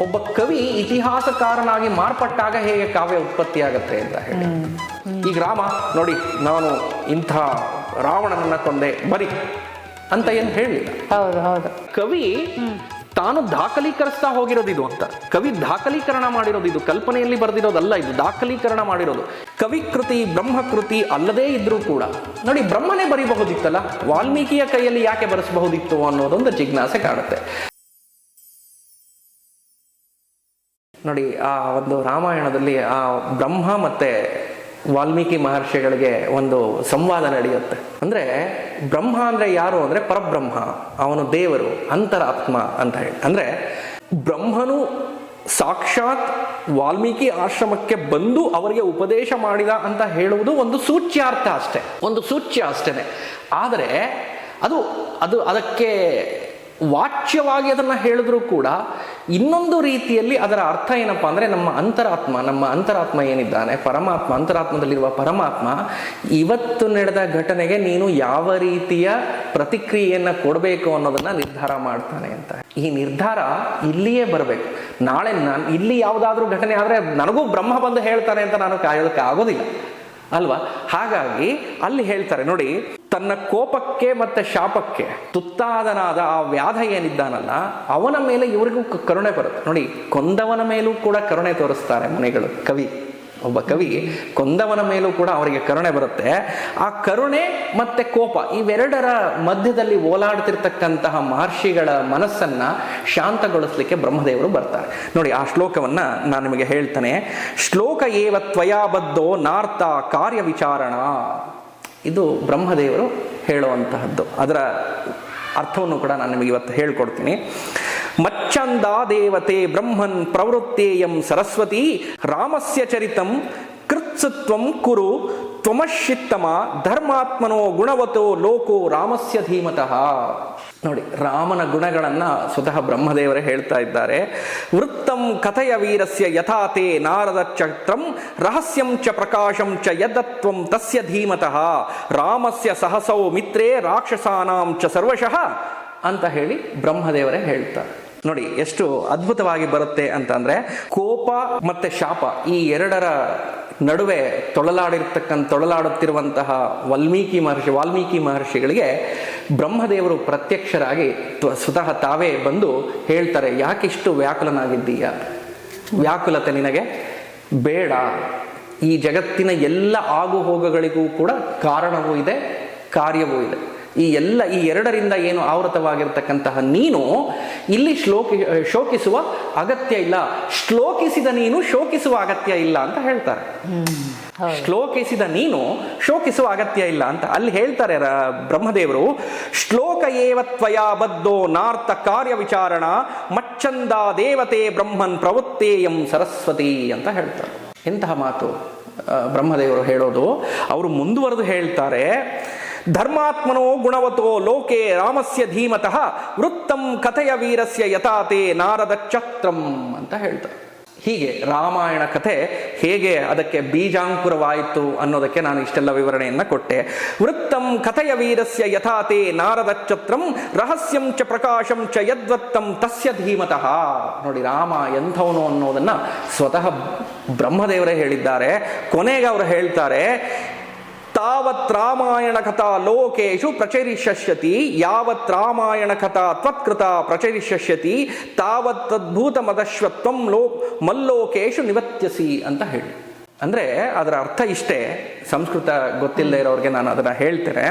ಒಬ್ಬ ಕವಿ ಇತಿಹಾಸಕಾರನಾಗಿ ಮಾರ್ಪಟ್ಟಾಗ ಹೇಗೆ ಕಾವ್ಯ ಉತ್ಪತ್ತಿಯಾಗತ್ತೆ ಅಂತ ಹೇಳಿ. ಈಗ ರಾಮ ನೋಡಿ ನಾನು ಇಂಥ ರಾವಣನನ್ನ ಕೊಂದೆ ಬರಿ ಅಂತ ಏನು ಹೇಳಲಿಲ್ಲ. ಹೌದು ಹೌದು. ಕವಿ ತಾನು ದಾಖಲೀಕರಿಸ್ತಾ ಹೋಗಿರೋದು ಇದು ಅಂತ. ಕವಿ ದಾಖಲೀಕರಣ ಮಾಡಿರೋದು ಇದು ಕಲ್ಪನೆಯಲ್ಲಿ ಬರೆದಿರೋದಲ್ಲ ಇದು ದಾಖಲೀಕರಣ ಮಾಡಿರೋದು. ಕವಿ ಕೃತಿ ಬ್ರಹ್ಮಕೃತಿ ಅಲ್ಲದೇ ಇದ್ರೂ ಕೂಡ ನೋಡಿ ಬ್ರಹ್ಮನೇ ಬರೀಬಹುದಿತ್ತಲ್ಲ ವಾಲ್ಮೀಕಿಯ ಕೈಯಲ್ಲಿ ಯಾಕೆ ಬರೆಸಬಹುದಿತ್ತು ಅನ್ನೋದೊಂದು ಜಿಜ್ಞಾಸೆ ಕಾಡುತ್ತೆ. ನೋಡಿ, ಆ ಒಂದು ರಾಮಾಯಣದಲ್ಲಿ, ಆ ಬ್ರಹ್ಮ ಮತ್ತೆ ವಾಲ್ಮೀಕಿ ಮಹರ್ಷಿಗಳಿಗೆ ಒಂದು ಸಂವಾದ ನಡೆಯುತ್ತೆ. ಅಂದ್ರೆ, ಬ್ರಹ್ಮ ಅಂದ್ರೆ ಯಾರು ಅಂದ್ರೆ ಪರಬ್ರಹ್ಮ, ಅವನು ದೇವರು ಅಂತರಾತ್ಮ ಅಂತ ಹೇಳಿ. ಅಂದ್ರೆ, ಬ್ರಹ್ಮನು ಸಾಕ್ಷಾತ್ ವಾಲ್ಮೀಕಿ ಆಶ್ರಮಕ್ಕೆ ಬಂದು ಅವರಿಗೆ ಉಪದೇಶ ಮಾಡಿದ ಅಂತ ಹೇಳುವುದು ಒಂದು ಸೂಚ್ಯಾರ್ಥ ಅಷ್ಟೆ. ಒಂದು ಸೂಚ್ಯ ಅಷ್ಟೇನೆ. ಆದರೆ, ಅದು ಅದು ಅದಕ್ಕೆ ವಾಚ್ಯವಾಗಿ ಅದನ್ನು ಹೇಳಿದ್ರು ಕೂಡ ಇನ್ನೊಂದು ರೀತಿಯಲ್ಲಿ ಅದರ ಅರ್ಥ ಏನಪ್ಪ ಅಂದರೆ ನಮ್ಮ ಅಂತರಾತ್ಮ ನಮ್ಮ ಅಂತರಾತ್ಮ ಏನಿದ್ದಾನೆ, ಪರಮಾತ್ಮ, ಅಂತರಾತ್ಮದಲ್ಲಿರುವ ಪರಮಾತ್ಮ, ಇವತ್ತು ನಡೆದ ಘಟನೆಗೆ ನೀನು ಯಾವ ರೀತಿಯ ಪ್ರತಿಕ್ರಿಯೆಯನ್ನು ಕೊಡಬೇಕು ಅನ್ನೋದನ್ನ ನಿರ್ಧಾರ ಮಾಡ್ತಾನೆ ಅಂತ. ಈ ನಿರ್ಧಾರ ಇಲ್ಲಿಯೇ ಬರಬೇಕು. ನಾಳೆ ನಾನು, ಇಲ್ಲಿ ಯಾವುದಾದ್ರೂ ಘಟನೆ ಆದರೆ ನನಗೂ ಬ್ರಹ್ಮ ಬಂದು ಹೇಳ್ತಾನೆ ಅಂತ ನಾನು ಕಾಯೋದಕ್ಕೆ ಆಗೋದಿಲ್ಲ. ಅಲ್ವಾ? ಹಾಗಾಗಿ ಅಲ್ಲಿ ಹೇಳ್ತಾರೆ, ನೋಡಿ, ತನ್ನ ಕೋಪಕ್ಕೆ ಮತ್ತೆ ಶಾಪಕ್ಕೆ ತುತ್ತಾದನಾದ ಆ ವ್ಯಾಧ ಏನಿದ್ದಾನಲ್ಲ, ಅವನ ಮೇಲೆ ಇವರಿಗೂ ಕರುಣೆ ಬರುತ್ತೆ. ನೋಡಿ, ಕೊಂದವನ ಮೇಲೂ ಕೂಡ ಕರುಣೆ ತೋರಿಸ್ತಾರೆ ಮನೆಗಳು, ಕವಿ. ಒಬ್ಬ ಕವಿ ಕೊಂದವನ ಮೇಲೂ ಕೂಡ ಅವರಿಗೆ ಕರುಣೆ ಬರುತ್ತೆ. ಆ ಕರುಣೆ ಮತ್ತೆ ಕೋಪ ಇವೆರಡರ ಮಧ್ಯದಲ್ಲಿ ಓಲಾಡ್ತಿರ್ತಕ್ಕಂತಹ ಮಹರ್ಷಿಗಳ ಮನಸ್ಸನ್ನ ಶಾಂತಗೊಳಿಸ್ಲಿಕ್ಕೆ ಬ್ರಹ್ಮದೇವರು ಬರ್ತಾರೆ. ನೋಡಿ ಆ ಶ್ಲೋಕವನ್ನ ನಾನು ನಿಮಗೆ ಹೇಳ್ತಾನೆ. ಶ್ಲೋಕ ಏವ ತ್ವಯಾ ಬದ್ಧೋ ನಾರ್ಥ ಕಾರ್ಯ ವಿಚಾರಣ. ಇದು ಬ್ರಹ್ಮದೇವರು ಹೇಳುವಂತಹದ್ದು. ಅದರ ಅರ್ಥವನ್ನು ಕೂಡ ನಾನು ನಿಮಗೆ ಇವತ್ತು ಹೇಳ್ಕೊಡ್ತೀನಿ. ಮಚ್ಚಂದ ದೇವತೆ ಬ್ರಹ್ಮನ್ ಪ್ರವೃತ್ತೇಯಂ ಸರಸ್ವತಿ ರಾಮಸ್ಯ ಚರಿತಂ ಕೃತ್ಸತ್ವಂ ಕುರು ತ್ವಮಶಿತ್ತಮ ಧರ್ಮಾತ್ಮನೋ ಗುಣವತೋ ಲೋಕೋ ರಾಮಸ್ಯ ಧೀಮತಃ. ನೋಡಿ, ರಾಮನ ಗುಣಗಳನ್ನ ಸ್ವತಃ ಬ್ರಹ್ಮದೇವರೇ ಹೇಳ್ತಾ ಇದ್ದಾರೆ. ವೃತ್ತಂ ಕಥಯ ವೀರಸ್ಯ ಯಥಾತೆ ನಾರದ ಚಕ್ರಂ ರಹಸ್ಯಂ ಚ ಪ್ರಕಾಶಂ ಚ ಯದತ್ವಂ ತಸ್ಯ ಧೀಮತಃ. ರಾಮಸ್ಯ ಸಹಸೌ ಮಿತ್ರೇ ರಾಕ್ಷಸಾನಾಂ ಚ ಸರ್ವಶಃ ಅಂತ ಹೇಳಿ ಬ್ರಹ್ಮದೇವರೇ ಹೇಳ್ತಾರೆ. ನೋಡಿ, ಎಷ್ಟು ಅದ್ಭುತವಾಗಿ ಬರುತ್ತೆ ಅಂತಂದ್ರೆ ಕೋಪ ಮತ್ತೆ ಶಾಪ ಈ ಎರಡರ ನಡುವೆ ತೊಳಲಾಡಿರ್ತಕ್ಕಂಥ, ತೊಳಲಾಡುತ್ತಿರುವಂತಹ ವಾಲ್ಮೀಕಿ ಮಹರ್ಷಿ, ವಾಲ್ಮೀಕಿ ಮಹರ್ಷಿಗಳಿಗೆ ಬ್ರಹ್ಮದೇವರು ಪ್ರತ್ಯಕ್ಷರಾಗಿ ಸ್ವತಃ ತಾವೇ ಬಂದು ಹೇಳ್ತಾರೆ, ಯಾಕಿಷ್ಟು ವ್ಯಾಕುಲನಾಗಿದ್ದೀಯ? ವ್ಯಾಕುಲತೆ ನಿನಗೆ ಬೇಡ. ಈ ಜಗತ್ತಿನ ಎಲ್ಲ ಆಗುಹೋಗಗಳಿಗೂ ಕೂಡ ಕಾರಣವೂ ಇದೆ, ಕಾರ್ಯವೂ ಇದೆ. ಈ ಎಲ್ಲ ಈ ಎರಡರಿಂದ ಏನು ಆವೃತವಾಗಿರ್ತಕ್ಕಂತಹ ನೀನು ಇಲ್ಲಿ ಶ್ಲೋಕಿ ಶೋಕಿಸುವ ಅಗತ್ಯ ಇಲ್ಲ. ಶ್ಲೋಕಿಸಿದ ನೀನು ಶೋಕಿಸುವ ಅಗತ್ಯ ಇಲ್ಲ ಅಂತ ಹೇಳ್ತಾರೆ. ಶ್ಲೋಕಿಸಿದ ನೀನು ಶೋಕಿಸುವ ಅಗತ್ಯ ಇಲ್ಲ ಅಂತ. ಅಲ್ಲಿ ಹೇಳ್ತಾರೆ ಬ್ರಹ್ಮದೇವರು ಶ್ಲೋಕ ಏವ ತ್ವಯಾ ಬದ್ಧೋ ನಾರ್ಥ ಕಾರ್ಯ ವಿಚಾರಣ ಮಚ್ಚಂದ ದೇವತೆ ಬ್ರಹ್ಮನ್ ಪ್ರವೃತ್ತೇಯಂ ಸರಸ್ವತಿ ಅಂತ ಹೇಳ್ತಾರೆ. ಎಂತಹ ಮಾತು ಬ್ರಹ್ಮದೇವರು ಹೇಳೋದು. ಅವರು ಮುಂದುವರೆದು ಹೇಳ್ತಾರೆ ಧರ್ಮಾತ್ಮನೋ ಗುಣವತೋ ಲೋಕೆ ರಾಮಸ್ಯ ಧೀಮತಃ ವೃತ್ತಂ ಕಥೆಯ ವೀರಸ್ಯ ಯಥಾತೆ ನಾರದ ಛತ್ರಂ ಅಂತ ಹೇಳ್ತಾರೆ. ಹೀಗೆ ರಾಮಾಯಣ ಕಥೆ ಹೇಗೆ ಅದಕ್ಕೆ ಬೀಜಾಂಕುರವಾಯಿತು ಅನ್ನೋದಕ್ಕೆ ನಾನು ಇಷ್ಟೆಲ್ಲ ವಿವರಣೆಯನ್ನ ಕೊಟ್ಟೆ. ವೃತ್ತಂ ಕಥೆಯ ವೀರಸ್ಯ ಯಥಾತೆ ನಾರದ ಛತ್ರಂ ರಹಸ್ಯಂ ಚ ಪ್ರಕಾಶಂ ಚ ಯದ್ವತ್ತಂ ತಸ್ಯ ಧೀಮತಃ. ನೋಡಿ ರಾಮ ಎಂಥವನು ಅನ್ನೋದನ್ನ ಸ್ವತಃ ಬ್ರಹ್ಮದೇವರೇ ಹೇಳಿದ್ದಾರೆ. ಕೊನೆಗೆ ಅವರು ಹೇಳ್ತಾರೆ ತಾವತ್ ರಾಮಾಯಣ ಕಥಾ ಲೋಕೇಶು ಪ್ರಚರಿಷ್ಯತಿ ಯಾವತ್ ರಾಮಾಯಣ ಕಥಾ ತ್ವತ್ಕೃತ ಪ್ರಚರಿಷ್ಯತಿ ತಾವತ್ ತದ್ಭೂತ ಮದಶ್ವತ್ವಂ ಲೋ ಮಲ್ಲೋಕೇಶು ನಿವತ್ಯಸಿ ಅಂತ ಹೇಳಿ. ಅಂದ್ರೆ ಅದರ ಅರ್ಥ ಇಷ್ಟೇ. ಸಂಸ್ಕೃತ ಗೊತ್ತಿಲ್ಲದೆ ಇರೋರಿಗೆ ನಾನು ಅದನ್ನ ಹೇಳ್ತೇನೆ.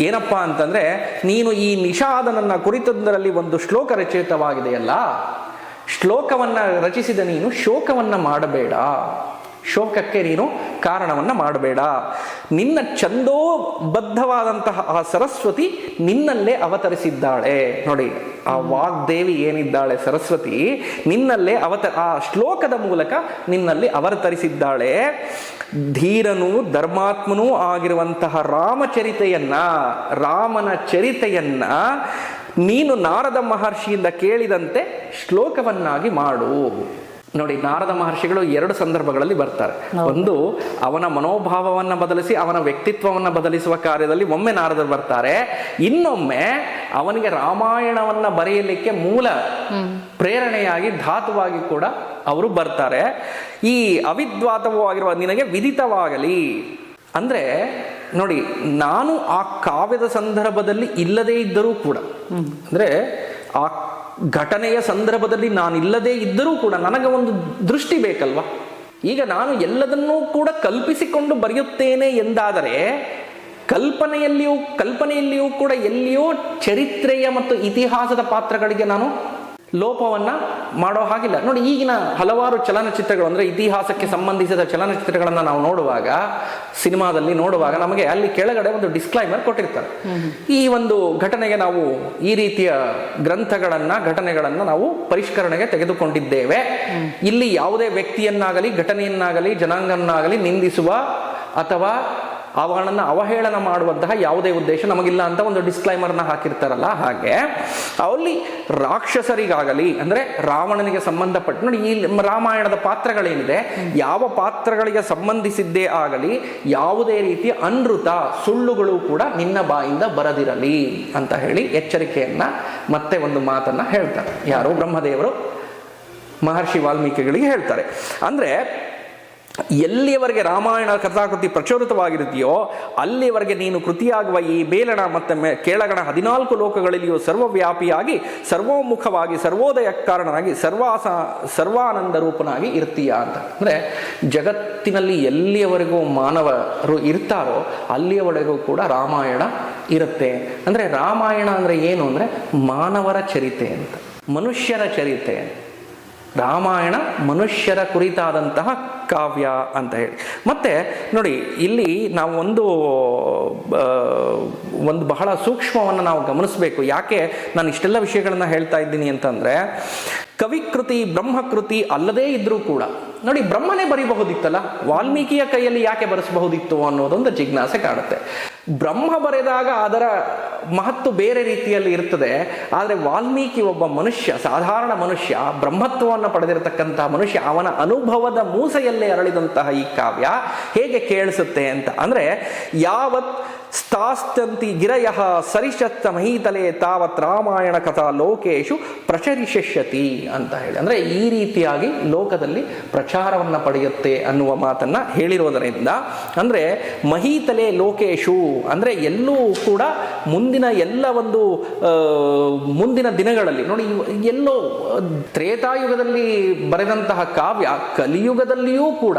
ಏನಪ್ಪ ಅಂತಂದ್ರೆ ನೀನು ಈ ನಿಷಾದನನ್ನು ಕುರಿತದ್ದರಲ್ಲಿ ಒಂದು ಶ್ಲೋಕ ರಚಿತವಾಗಿದೆಯಲ್ಲ ಶ್ಲೋಕವನ್ನ ರಚಿಸಿದ ನೀನು ಶೋಕವನ್ನ ಮಾಡಬೇಡ. ಶೋಕಕ್ಕೆ ನೀನು ಕಾರಣವನ್ನ ಮಾಡಬೇಡ. ನಿನ್ನ ಛಂದೋಬದ್ಧವಾದಂತಹ ಆ ಸರಸ್ವತಿ ನಿನ್ನಲ್ಲೇ ಅವತರಿಸಿದ್ದಾಳೆ. ನೋಡಿ, ಆ ವಾಗ್ದೇವಿ ಏನಿದ್ದಾಳೆ ಸರಸ್ವತಿ? ನಿನ್ನಲ್ಲೇ ಅವತ, ಆ ಶ್ಲೋಕದ ಮೂಲಕ ನಿನ್ನಲ್ಲಿ ಅವತರಿಸಿದ್ದಾಳೆ. ಧೀರನು ಧರ್ಮಾತ್ಮನೂ ಆಗಿರುವಂತಹ ರಾಮಚರಿತೆಯನ್ನ, ರಾಮನ ಚರಿತೆಯನ್ನ ನೀನು ನಾರದ ಮಹರ್ಷಿಯಿಂದ ಕೇಳಿದಂತೆ ಶ್ಲೋಕವನ್ನಾಗಿ ಮಾಡು. ನೋಡಿ ನಾರದ ಮಹರ್ಷಿಗಳು ಎರಡು ಸಂದರ್ಭಗಳಲ್ಲಿ ಬರ್ತಾರೆ. ಒಂದು ಅವನ ಮನೋಭಾವವನ್ನು ಬದಲಿಸಿ ಅವನ ವ್ಯಕ್ತಿತ್ವವನ್ನು ಬದಲಿಸುವ ಕಾರ್ಯದಲ್ಲಿ ಒಮ್ಮೆ ನಾರದರು ಬರ್ತಾರೆ. ಇನ್ನೊಮ್ಮೆ ಅವನಿಗೆ ರಾಮಾಯಣವನ್ನು ಬರೆಯಲಿಕ್ಕೆ ಮೂಲ ಪ್ರೇರಣೆಯಾಗಿ ಧಾತುವಾಗಿ ಕೂಡ ಅವರು ಬರ್ತಾರೆ. ಈ ಅವಿದ್ವಾತವೂ ಆಗಿರುವ ನಿನಗೆ ವಿದಿತವಾಗಲಿ ಅಂದರೆ ನೋಡಿ ನಾನು ಆ ಕಾವ್ಯದ ಸಂದರ್ಭದಲ್ಲಿ ಇಲ್ಲದೇ ಇದ್ದರೂ ಕೂಡ ಅಂದರೆ ಆ ಘಟನೆಯ ಸಂದರ್ಭದಲ್ಲಿ ನಾನು ಇಲ್ಲದೇ ಇದ್ದರೂ ಕೂಡ ನನಗೆ ಒಂದು ದೃಷ್ಟಿ ಬೇಕಲ್ವಾ? ಈಗ ನಾನು ಎಲ್ಲದನ್ನೂ ಕೂಡ ಕಲ್ಪಿಸಿಕೊಂಡು ಬರೆಯುತ್ತೇನೆ ಎಂದಾದರೆ, ಕಲ್ಪನೆಯಲ್ಲಿಯೂ ಕಲ್ಪನೆಯಲ್ಲಿಯೂ ಕೂಡ ಎಲ್ಲಿಯೋ ಚರಿತ್ರೆಯ ಮತ್ತು ಇತಿಹಾಸದ ಪಾತ್ರಗಳಿಗೆ ನಾನು ಲೋಪವನ್ನ ಮಾಡೋ ಹಾಗಿಲ್ಲ. ನೋಡಿ, ಈಗಿನ ಹಲವಾರು ಚಲನಚಿತ್ರಗಳು ಅಂದ್ರೆ ಇತಿಹಾಸಕ್ಕೆ ಸಂಬಂಧಿಸಿದ ಚಲನಚಿತ್ರಗಳನ್ನು ನಾವು ನೋಡುವಾಗ, ಸಿನಿಮಾದಲ್ಲಿ ನೋಡುವಾಗ ನಮಗೆ ಅಲ್ಲಿ ಕೆಳಗಡೆ ಒಂದು ಡಿಸ್ಕ್ಲೈಮರ್ ಕೊಟ್ಟಿರ್ತಾರೆ. ಈ ಒಂದು ಘಟನೆಗೆ ನಾವು ಈ ರೀತಿಯ ಗ್ರಂಥಗಳನ್ನು, ಘಟನೆಗಳನ್ನು ನಾವು ಪರಿಷ್ಕರಣೆಗೆ ತೆಗೆದುಕೊಂಡಿದ್ದೇವೆ. ಇಲ್ಲಿ ಯಾವುದೇ ವ್ಯಕ್ತಿಯನ್ನಾಗಲಿ, ಘಟನೆಯನ್ನಾಗಲಿ ಜನಾಂಗನ್ನಾಗಲಿ ನಿಂದಿಸುವ ಅಥವಾ ಅವನನ್ನ ಅವಹೇಳನ ಮಾಡುವಂತಹ ಯಾವುದೇ ಉದ್ದೇಶ ನಮಗಿಲ್ಲ ಅಂತ ಒಂದು ಡಿಸ್ಕ್ಲೈಮರ್ನ ಹಾಕಿರ್ತಾರಲ್ಲ, ಹಾಗೆ ಅಲ್ಲಿ ರಾಕ್ಷಸರಿಗಾಗಲಿ, ಅಂದರೆ ರಾವಣನಿಗೆ ಸಂಬಂಧಪಟ್ಟ, ನೋಡಿ ಈ ರಾಮಾಯಣದ ಪಾತ್ರಗಳೇನಿದೆ, ಯಾವ ಪಾತ್ರಗಳಿಗೆ ಸಂಬಂಧಿಸಿದ್ದೇ ಆಗಲಿ, ಯಾವುದೇ ರೀತಿಯ ಅನೃತ ಸುಳ್ಳುಗಳು ಕೂಡ ನಿನ್ನ ಬಾಯಿಂದ ಬರದಿರಲಿ ಅಂತ ಹೇಳಿ ಎಚ್ಚರಿಕೆಯನ್ನ ಮತ್ತೆ ಒಂದು ಮಾತನ್ನ ಹೇಳ್ತಾರೆ. ಯಾರು ಬ್ರಹ್ಮದೇವರು ಮಹರ್ಷಿ ವಾಲ್ಮೀಕಿಗಳಿಗೆ ಹೇಳ್ತಾರೆ. ಅಂದ್ರೆ ಎಲ್ಲಿಯವರೆಗೆ ರಾಮಾಯಣ ಕಥಾಕೃತಿ ಪ್ರಚೋದಿತವಾಗಿರುತ್ತೆಯೋ ಅಲ್ಲಿಯವರೆಗೆ ನೀನು ಕೃತಿಯಾಗುವ ಈ ಬೇಲಣ ಮತ್ತು ಮೆ- ಕೇಳಗಣ ಹದಿನಾಲ್ಕು ಲೋಕಗಳಲ್ಲಿಯೂ ಸರ್ವವ್ಯಾಪಿಯಾಗಿ ಸರ್ವೋಮುಖವಾಗಿ ಸರ್ವೋದಯ ಕಾರಣನಾಗಿ ಸರ್ವಾಸ ಸರ್ವಾನಂದ ರೂಪನಾಗಿ ಇರ್ತೀಯ ಅಂತ. ಅಂದರೆ ಜಗತ್ತಿನಲ್ಲಿ ಎಲ್ಲಿಯವರೆಗೂ ಮಾನವರು ಇರ್ತಾರೋ, ಅಲ್ಲಿಯವರೆಗೂ ಕೂಡ ರಾಮಾಯಣ ಇರುತ್ತೆ. ಅಂದರೆ ರಾಮಾಯಣ ಅಂದರೆ ಏನು? ಅಂದರೆ ಮಾನವರ ಚರಿತೆ ಅಂತ. ಮನುಷ್ಯರ ಚರಿತೆ ರಾಮಾಯಣ ಮನುಷ್ಯರ ಕುರಿತಾದಂತಹ ಕಾವ್ಯ ಅಂತ ಹೇಳಿ. ಮತ್ತೆ ನೋಡಿ, ಇಲ್ಲಿ ನಾವು ಒಂದು ಒಂದು ಬಹಳ ಸೂಕ್ಷ್ಮವನ್ನು ನಾವು ಗಮನಿಸಬೇಕು. ಯಾಕೆ ನಾನು ಇಷ್ಟೆಲ್ಲ ವಿಷಯಗಳನ್ನ ಹೇಳ್ತಾ ಇದ್ದೀನಿ ಅಂತಂದ್ರೆ, ಕವಿಕೃತಿ, ಬ್ರಹ್ಮಕೃತಿ ಅಲ್ಲದೇ ಇದ್ರೂ ಕೂಡ, ನೋಡಿ, ಬ್ರಹ್ಮನೇ ಬರಿಬಹುದಿತ್ತಲ್ಲ, ವಾಲ್ಮೀಕಿಯ ಕೈಯಲ್ಲಿ ಯಾಕೆ ಬರೆಸಬಹುದಿತ್ತು ಅನ್ನೋದೊಂದು ಜಿಜ್ಞಾಸೆ ಕಾಡುತ್ತೆ. ಬ್ರಹ್ಮ ಬರೆದಾಗ ಅದರ ಮಹತ್ವ ಬೇರೆ ರೀತಿಯಲ್ಲಿ ಇರ್ತದೆ. ಆದರೆ ವಾಲ್ಮೀಕಿ ಒಬ್ಬ ಮನುಷ್ಯ, ಸಾಧಾರಣ ಮನುಷ್ಯ, ಬ್ರಹ್ಮತ್ವವನ್ನು ಪಡೆದಿರತಕ್ಕಂತಹ ಮನುಷ್ಯ, ಅವನ ಅನುಭವದ ಮೂಸೆಯಲ್ಲೇ ಅರಳಿದಂತಹ ಈ ಕಾವ್ಯ ಹೇಗೆ ಕೇಳಿಸುತ್ತೆ ಅಂತ ಅಂದರೆ, ಯಾವತ್ ಸ್ಥಾಸ್ತಂತಿ ಗಿರಯ ಸರಿಷತ್ತ ಮಹೀತಲೆ ತಾವತ್ ರಾಮಾಯಣ ಕಥಾ ಲೋಕೇಶು ಪ್ರಚರಿಷ್ಯತಿ ಅಂತ ಹೇಳಿ. ಅಂದ್ರೆ ಈ ರೀತಿಯಾಗಿ ಲೋಕದಲ್ಲಿ ಪ್ರಚಾರವನ್ನ ಪಡೆಯುತ್ತೆ ಅನ್ನುವ ಮಾತನ್ನ ಹೇಳಿರೋದರಿಂದ ಅಂದ್ರೆ ಮಹೀತಲೆ ಲೋಕೇಶು, ಅಂದ್ರೆ ಎಲ್ಲೂ ಕೂಡ ಮುಂದಿನ ಎಲ್ಲ ಒಂದು ಮುಂದಿನ ದಿನಗಳಲ್ಲಿ, ನೋಡಿ, ಎಲ್ಲೋ ತ್ರೇತಾಯುಗದಲ್ಲಿ ಬರೆದಂತಹ ಕಾವ್ಯ, ಕಲಿಯುಗದಲ್ಲಿಯೂ ಕೂಡ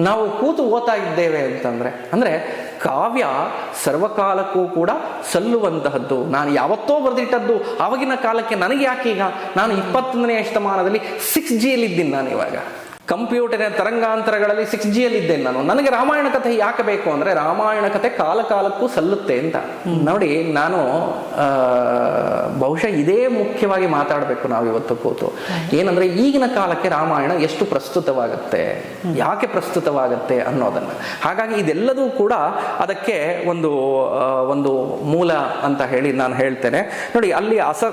ನಾವು ಕೂತು ಓದ್ತಾ ಇದ್ದೇವೆ ಅಂತಂದ್ರೆ, ಅಂದ್ರೆ ಕಾವ್ಯ ಸರ್ವಕಾಲಕ್ಕೂ ಕೂಡ ಸಲ್ಲುವಂತಹದ್ದು. ನಾನು ಯಾವತ್ತೋ ಬರೆದಿಟ್ಟದ್ದು ಆವಾಗಿನ ಕಾಲಕ್ಕೆ ನನಗೆ ಯಾಕೆ ಈಗ ನಾನು ಇಪ್ಪತ್ತೊಂದನೇ ಶತಮಾನದಲ್ಲಿ ಸಿಕ್ಸ್ ಜಿಯಲ್ಲಿ ಇದ್ದೀನಿ ನಾನು ಇವಾಗ. ಕಂಪ್ಯೂಟರಿನ ತರಂಗಾಂತರಗಳಲ್ಲಿ ಸಿಕ್ಸ್ ಜಿಯಲ್ಲಿ ಇದ್ದೇನೆ ನಾನು. ನನಗೆ ರಾಮಾಯಣ ಕಥೆ ಯಾಕೆ ಬೇಕು ಅಂದ್ರೆ ರಾಮಾಯಣ ಕಥೆ ಕಾಲ ಕಾಲಕ್ಕೂ ಸಲ್ಲುತ್ತೆ ಅಂತ. ನೋಡಿ ನಾನು ಬಹುಶಃ ಇದೇ ಮುಖ್ಯವಾಗಿ ಮಾತಾಡಬೇಕು ನಾವು ಇವತ್ತು ಕೂತು. ಏನಂದ್ರೆ ಈಗಿನ ಕಾಲಕ್ಕೆ ರಾಮಾಯಣ ಎಷ್ಟು ಪ್ರಸ್ತುತವಾಗುತ್ತೆ? ಯಾಕೆ ಪ್ರಸ್ತುತವಾಗುತ್ತೆ ಅನ್ನೋದನ್ನ. ಹಾಗಾಗಿ ಇದೆಲ್ಲದೂ ಕೂಡ ಅದಕ್ಕೆ ಒಂದು ಒಂದು ಮೂಲ ಅಂತ ಹೇಳಿ ನಾನು ಹೇಳ್ತೇನೆ. ನೋಡಿ ಅಲ್ಲಿ ಅಸ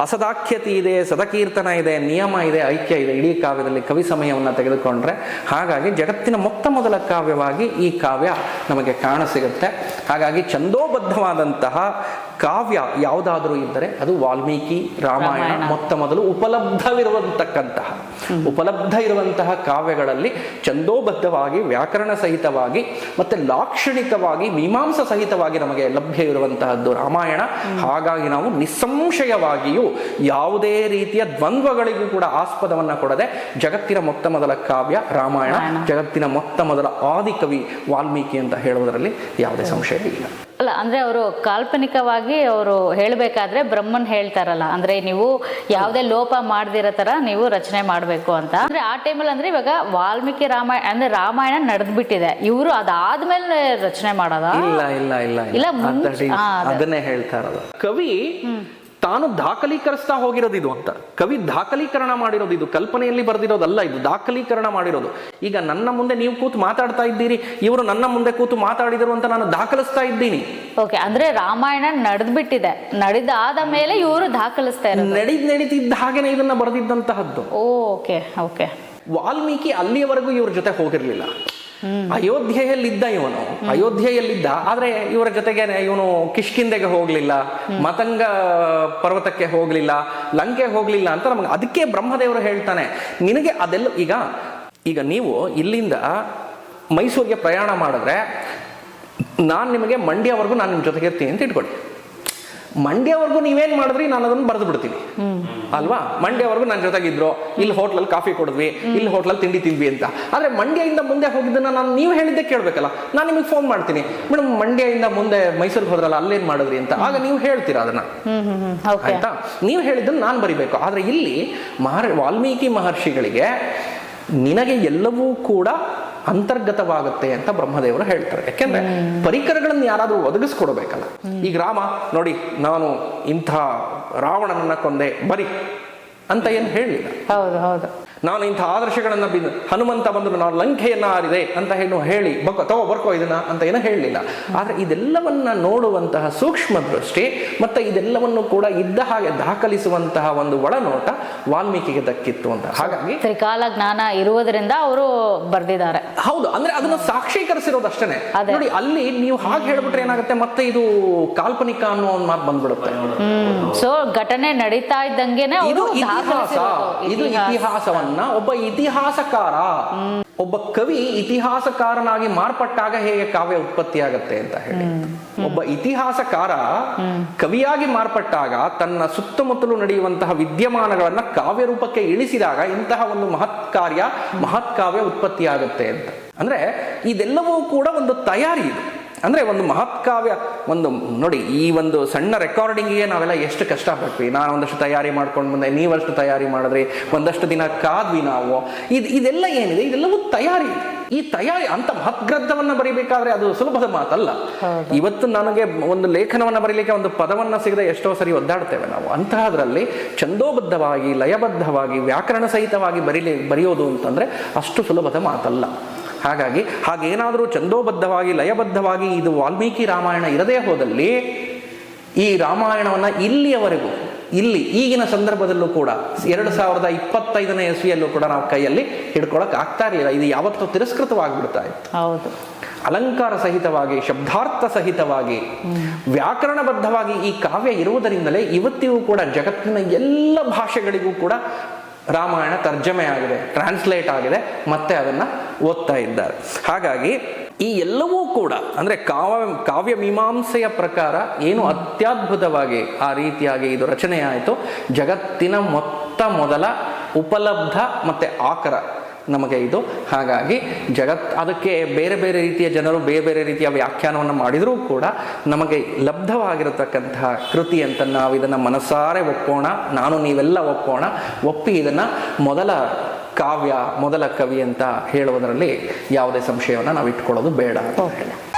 ಅಸದಾಖ್ಯತೆ ಇದೆ ಸದಕೀರ್ತನ ಇದೆ ನಿಯಮ ಇದೆ ಐಕ್ಯ ಇದೆ. ಇಡೀ ಕಾವ್ಯದಲ್ಲಿ ಕವಿ ಸಮಯವನ್ನು ತೆಗೆದುಕೊಂಡ್ರೆ. ಹಾಗಾಗಿ ಜಗತ್ತಿನ ಮೊತ್ತ ಮೊದಲ ಕಾವ್ಯವಾಗಿ ಈ ಕಾವ್ಯ ನಮಗೆ ಕಾಣಸಿಗುತ್ತೆ ಹಾಗಾಗಿ ಛಂದೋಬದ್ಧವಾದಂತಹ ಕಾವ್ಯ ಯಾವುದಾದರೂ ಇದ್ದರೆ ಅದು ವಾಲ್ಮೀಕಿ ರಾಮಾಯಣ. ಮೊತ್ತ ಮೊದಲು ಉಪಲಬ್ಧವಿರುವಂತಕ್ಕಂತಹ. ಉಪಲಬ್ಧ ಇರುವಂತಹ ಕಾವ್ಯಗಳಲ್ಲಿ ಚಂದೋಬದ್ಧವಾಗಿ ವ್ಯಾಕರಣ ಸಹಿತವಾಗಿ ಮತ್ತೆ ಲಾಕ್ಷಣಿಕವಾಗಿ ಮೀಮಾಂಸ ಸಹಿತವಾಗಿ ನಮಗೆ ಲಭ್ಯ ಇರುವಂತಹದ್ದು ರಾಮಾಯಣ. ಹಾಗಾಗಿ ನಾವು ನಿಸ್ಸಂಶಯವಾಗಿಯೂ ಯಾವುದೇ ರೀತಿಯ ದ್ವಂದ್ವಗಳಿಗೂ ಕೂಡ ಆಸ್ಪದವನ್ನ ಕೊಡದೆ ಜಗತ್ತಿನ ಮೊತ್ತ ಮೊದಲ ಕಾವ್ಯ ರಾಮಾಯಣ ರಾಮಾಯಣ. ಜಗತ್ತಿನ ಮೊತ್ತ ಮೊದಲ ಆದಿಕವಿ ವಾಲ್ಮೀಕಿ ಅಂತ ಹೇಳುವುದರಲ್ಲಿ ಯಾವುದೇ ಸಂಶಯ ಇಲ್ಲ ಅಲ್ಲ ಅಂದ್ರೆ ಅವರು ಕಾಲ್ಪನಿಕವಾಗಿ ಅವರು ಹೇಳಬೇಕಾದ್ರೆ ಬ್ರಹ್ಮನ್ ಹೇಳ್ತಾರಲ್ಲ ಅಂದ್ರೆ ನೀವು ಯಾವುದೇ ಲೋಪ ಮಾಡ್ದಿರೋ ಥರ ನೀವು ರಚನೆ ಮಾಡಬೇಕು ಅಂತ. ಅಂದ್ರೆ ಆ ಟೈಮಲ್ಲಿ ಅಂದ್ರೆ ಇವಾಗ ವಾಲ್ಮೀಕಿ ರಾಮಾಯಣ ಅಂದರೆ ರಾಮಾಯಣ ನಡೆದ್ಬಿಟ್ಟಿದೆ. ಇವರು ಅದಾದ್ಮೇಲೆ ರಚನೆ ಮಾಡೋದ? ಇಲ್ಲ ಇಲ್ಲ ಇಲ್ಲ ಇಲ್ಲ. ಅದನ್ನೇ ಹೇಳ್ತಾ ಇರೋದು. ಕವಿ ತಾನು ದಾಖಲೀಕರಿಸ್ತಾ ಹೋಗಿರೋದು ಇದು ಅಂತ. ಕವಿ ದಾಖಲೀಕರಣ ಮಾಡಿರೋದು ಇದು. ಕಲ್ಪನೆಯಲ್ಲಿ ಬರೆದಿರೋದಲ್ಲ ಇದು. ದಾಖಲೀಕರಣ ಮಾಡಿರೋದು. ಈಗ ನನ್ನ ಮುಂದೆ ನೀವು ಕೂತು ಮಾತಾಡ್ತಾ ಇದ್ದೀರಿ. ಇವರು ನನ್ನ ಮುಂದೆ ಕೂತು ಮಾತಾಡಿದರು ಅಂತ ನಾನು ದಾಖಲಿಸ್ತಾ ಇದ್ದೀನಿ. ಓಕೆ ಅಂದ್ರೆ ರಾಮಾಯಣ ನಡೆದ್ಬಿಟ್ಟಿದೆ. ನಡೆದಾದ ಮೇಲೆ ಇವರು ದಾಖಲಿಸ್ತಾ ಇರೋದು. ನಡೀದ್ ನಡೀತಿದ್ದ ಹಾಗೇನೆ ಇದನ್ನ ಬರೆದಿದ್ದಂತಹದ್ದು. ಓಕೆ ಓಕೆ ವಾಲ್ಮೀಕಿ ಅಲ್ಲಿಯವರೆಗೂ ಇವ್ರ ಜೊತೆ ಹೋಗಿರ್ಲಿಲ್ಲ. ಅಯೋಧ್ಯೆಯಲ್ಲಿದ್ದ ಇವನು. ಅಯೋಧ್ಯೆಯಲ್ಲಿದ್ದ. ಆದ್ರೆ ಇವರ ಜೊತೆಗೆ ಇವನು ಕಿಷ್ಕಿಂದೆಗೆ ಹೋಗ್ಲಿಲ್ಲ ಮತಂಗ ಪರ್ವತಕ್ಕೆ ಹೋಗ್ಲಿಲ್ಲ ಲಂಕೆ ಹೋಗ್ಲಿಲ್ಲ ಅಂತ ನಮಗೆ ಅದಕ್ಕೆ ಬ್ರಹ್ಮದೇವರು ಹೇಳ್ತಾನೆ. ನಿನಗೆ ಅದೆಲ್ಲ ಈಗ ಈಗ ನೀವು ಇಲ್ಲಿಂದ ಮೈಸೂರಿಗೆ ಪ್ರಯಾಣ ಮಾಡಿದ್ರೆ ನಾನು ನಿಮಗೆ ಮಂಡ್ಯವರೆಗೂ ನಾನು ನಿಮ್ಮ ಜೊತೆಗೆ ಇರ್ತೀನಿ ಅಂತ ಇಟ್ಕೊಳ್ಳಿ ಮಂಡ್ಯವರೆಗೂ ನೀವೇನ್ ಮಾಡಿದ್ರಿ ನಾನು ಅದನ್ನ ಬರೆದು ಬಿಡ್ತೀನಿ ಅಲ್ವಾ? ಮಂಡ್ಯವರೆಗೂ ನನ್ನ ಜೊತೆಗಿದ್ರು ಇಲ್ಲಿ ಹೋಟ್ಲಲ್ಲಿ ಕಾಫಿ ಕೊಡಿದ್ವಿ ಇಲ್ಲಿ ಹೋಟ್ಲಲ್ಲಿ ತಿಂಡಿ ತಿಂದ್ವಿ ಅಂತ. ಆದ್ರೆ ಮಂಡ್ಯದಿಂದ ಮುಂದೆ ಹೋಗಿದ್ದನ್ನ ನಾನು ನೀವು ಹೇಳಿದ್ದೆ ಕೇಳ್ಬೇಕಲ್ಲ ನಾನು ನಿಮಗೆ ಫೋನ್ ಮಾಡ್ತೀನಿ. ಮೇಡಮ್ ಮಂಡ್ಯದಿಂದ ಮುಂದೆ ಮೈಸೂರಿಗೆ ಹೋದ್ರಲ್ಲ ಅಲ್ಲೇನ್ ಮಾಡಿದ್ರಿ ಅಂತ. ಆಗ ನೀವು ಹೇಳ್ತೀರಾ ಅದನ್ನ? ಆಯ್ತಾ? ನೀವು ಹೇಳಿದ್ದನ್ನು ನಾನು ಬರಿಬೇಕು. ಆದ್ರೆ ಇಲ್ಲಿ ಮಹರ್ ವಾಲ್ಮೀಕಿ ಮಹರ್ಷಿಗಳಿಗೆ ನಿನಗೆ ಎಲ್ಲವೂ ಕೂಡ ಅಂತರ್ಗತವಾಗುತ್ತೆ ಅಂತ ಬ್ರಹ್ಮದೇವರು ಹೇಳ್ತಾರೆ. ಯಾಕೆಂದ್ರೆ ಪರಿಕರಗಳನ್ನು ಯಾರಾದರೂ ಒದಗಿಸ್ಕೊಡ್ಬೇಕಲ್ಲ. ಈಗ ರಾಮ ನೋಡಿ ನಾನು ಇಂಥ ರಾವಣನನ್ನ ಕೊಂದೆ ಬರಿ ಅಂತ ಏನು ಹೇಳಿಲ್ಲ ಹೌದು ಹೌದು. ನಾನು ಇಂಥ ಆದರ್ಶಗಳನ್ನು ಬಿದ್ದು ಹನುಮಂತ ಬಂದು ನಾನು ಲಂಕೆಯನ್ನು ಆರಿದೆ ಅಂತ ಏನು ಹೇಳಿ ಬಕ್ಕ ತಗೋ ಬರ್ಕೋ ಇದನ್ನ ಅಂತ ಏನೋ ಹೇಳಲಿಲ್ಲ. ಆದರೆ ಇದೆಲ್ಲವನ್ನ ನೋಡುವಂತಹ ಸೂಕ್ಷ್ಮ ದೃಷ್ಟಿ ಮತ್ತು ಇದೆಲ್ಲವನ್ನು ಕೂಡ ಇದ್ದ ಹಾಗೆ ದಾಖಲಿಸುವಂತಹ ಒಂದು ಒಳನೋಟ ವಾಲ್ಮೀಕಿಗೆ ದಕ್ಕಿತ್ತು ಅಂತ. ಹಾಗಾಗಿ ತ್ರಿಕಾಲ ಜ್ಞಾನ ಇರುವುದರಿಂದ ಅವರು ಬರೆದಿದ್ದಾರೆ. ಹೌದು ಅಂದ್ರೆ ಅದನ್ನು ಸಾಕ್ಷೀಕರಿಸಿರೋದಷ್ಟೇ. ನೋಡಿ ಅಲ್ಲಿ ನೀವು ಹಾಗೆ ಹೇಳ್ಬಿಟ್ರೆ ಏನಾಗುತ್ತೆ ಮತ್ತೆ ಇದು ಕಾಲ್ಪನಿಕ ಅನ್ನೋ ಒಂದು ಮಾತು ಬಂದ್ಬಿಡುತ್ತೆ. ಸೊ ಘಟನೆ ನಡೀತಾ ಇದ್ದಂಗೆ ಇದು ಇತಿಹಾಸ. ಇದು ಇತಿಹಾಸ. ಇತಿಹಾಸವನ್ನ ಒಬ್ಬ ಇತಿಹಾಸಕಾರ ಒಬ್ಬ ಕವಿ ಇತಿಹಾಸಕಾರನಾಗಿ ಮಾರ್ಪಟ್ಟಾಗ ಹೇಗೆ ಕಾವ್ಯ ಉತ್ಪತ್ತಿ ಆಗತ್ತೆ ಅಂತ ಹೇಳಿ. ಒಬ್ಬ ಇತಿಹಾಸಕಾರ ಕವಿಯಾಗಿ ಮಾರ್ಪಟ್ಟಾಗ ತನ್ನ ಸುತ್ತಮುತ್ತಲು ನಡೆಯುವಂತಹ ವಿದ್ಯಮಾನಗಳನ್ನ ಕಾವ್ಯ ರೂಪಕ್ಕೆ ಇಳಿಸಿದಾಗ ಇಂತಹ ಒಂದು ಮಹತ್ ಕಾರ್ಯ ಮಹತ್ ಕಾವ್ಯ ಉತ್ಪತ್ತಿ ಆಗುತ್ತೆ ಅಂತ. ಅಂದ್ರೆ ಇದೆಲ್ಲವೂ ಕೂಡ ಒಂದು ತಯಾರಿ ಇದು. ಅಂದ್ರೆ ಒಂದು ಮಹತ್ಕಾವ್ಯ ಒಂದು ನೋಡಿ ಈ ಒಂದು ಸಣ್ಣ ರೆಕಾರ್ಡಿಂಗಿಗೆ ನಾವೆಲ್ಲ ಎಷ್ಟು ಕಷ್ಟಪಟ್ವಿ. ನಾನು ಒಂದಷ್ಟು ತಯಾರಿ ಮಾಡ್ಕೊಂಡು ಬಂದೆ ನೀವಷ್ಟು ತಯಾರಿ ಮಾಡಿದ್ರಿ ಒಂದಷ್ಟು ದಿನ ಕಾದ್ವಿ ನಾವು. ಇದು ಇದೆಲ್ಲ ಏನಿದೆ? ಇದೆಲ್ಲವೂ ತಯಾರಿ. ಈ ತಯಾರಿ ಅಂತ ಮಹತ್ಗ್ರಂಥವನ್ನ ಬರೀಬೇಕಾದ್ರೆ ಬರಿಬೇಕಾದ್ರೆ ಅದು ಸುಲಭದ ಮಾತಲ್ಲ. ಇವತ್ತು ನನಗೆ ಒಂದು ಲೇಖನವನ್ನ ಬರೀಲಿಕ್ಕೆ ಒಂದು ಪದವನ್ನ ಸಿಗದೆ ಎಷ್ಟೋ ಸರಿ ಒದ್ದಾಡ್ತೇವೆ ನಾವು. ಅಂತಹದ್ರಲ್ಲಿ ಛಂದೋಬದ್ಧವಾಗಿ ಲಯಬದ್ಧವಾಗಿ ವ್ಯಾಕರಣ ಸಹಿತವಾಗಿ ಬರೀಲಿ ಬರೆಯೋದು ಅಂತಂದ್ರೆ ಅಷ್ಟು ಸುಲಭದ ಮಾತಲ್ಲ. ಹಾಗಾಗಿ ಹಾಗೇನಾದರೂ ಚಂದೋಬದ್ಧವಾಗಿ ಲಯಬದ್ಧವಾಗಿ ಇದು ವಾಲ್ಮೀಕಿ ರಾಮಾಯಣ ಇರದೇ ಹೋದಲ್ಲಿ ಈ ರಾಮಾಯಣವನ್ನು ಇಲ್ಲಿಯವರೆಗೂ ಇಲ್ಲಿ ಈಗಿನ ಸಂದರ್ಭದಲ್ಲೂ ಕೂಡ ಎರಡು ಸಾವಿರದ ಇಪ್ಪತ್ತೈದನೇ ಇಸ್ವಿಯಲ್ಲೂ ಕೂಡ ನಾವು ಕೈಯಲ್ಲಿ ಹಿಡ್ಕೊಳಕ್ಕೆ ಆಗ್ತಾ ಇರಲಿಲ್ಲ. ಇದು ಯಾವತ್ತೂ ತಿರಸ್ಕೃತವಾಗಿಬಿಡ್ತಾ ಇತ್ತು. ಹೌದು. ಅಲಂಕಾರ ಸಹಿತವಾಗಿ ಶಬ್ದಾರ್ಥ ಸಹಿತವಾಗಿ ವ್ಯಾಕರಣಬದ್ಧವಾಗಿ ಈ ಕಾವ್ಯ ಇರುವುದರಿಂದಲೇ ಇವತ್ತಿಗೂ ಕೂಡ ಜಗತ್ತಿನ ಎಲ್ಲ ಭಾಷೆಗಳಿಗೂ ಕೂಡ ರಾಮಾಯಣ ತರ್ಜಮೆ ಆಗಿದೆ ಟ್ರಾನ್ಸ್ಲೇಟ್ ಆಗಿದೆ, ಮತ್ತೆ ಅದನ್ನ ಓದ್ತಾ ಇದ್ದಾರೆ. ಹಾಗಾಗಿ ಈ ಎಲ್ಲವೂ ಕೂಡ, ಅಂದ್ರೆ ಕಾವ್ಯ ಕಾವ್ಯ ಮೀಮಾಂಸೆಯ ಪ್ರಕಾರ ಏನು ಅತ್ಯದ್ಭುತವಾಗಿ ಆ ರೀತಿಯಾಗಿ ಇದು ರಚನೆ ಆಯಿತು, ಜಗತ್ತಿನ ಮೊತ್ತ ಮೊದಲ ಉಪಲಬ್ಧ ಮತ್ತೆ ಆಕರ. ನಮಗೆ ಇದು. ಹಾಗಾಗಿ ಜಗತ್, ಅದಕ್ಕೆ ಬೇರೆ ಬೇರೆ ರೀತಿಯ ಜನರು ಬೇರೆ ಬೇರೆ ರೀತಿಯ ವ್ಯಾಖ್ಯಾನವನ್ನು ಮಾಡಿದರೂ ಕೂಡ ನಮಗೆ ಲಬ್ಧವಾಗಿರತಕ್ಕಂತಹ ಕೃತಿ ಅಂತ ನಾವು ಇದನ್ನು ಮನಸಾರೆ ಒಪ್ಪೋಣ ನಾನು ನೀವೆಲ್ಲ ಒಪ್ಪೋಣ ಒಪ್ಪಿ ಇದನ್ನು ಮೊದಲ ಕಾವ್ಯ, ಮೊದಲ ಕವಿ ಅಂತ ಹೇಳುವುದರಲ್ಲಿ ಯಾವುದೇ ಸಂಶಯವನ್ನು ನಾವು ಇಟ್ಕೊಳ್ಳೋದು ಬೇಡ. ಓಕೆ.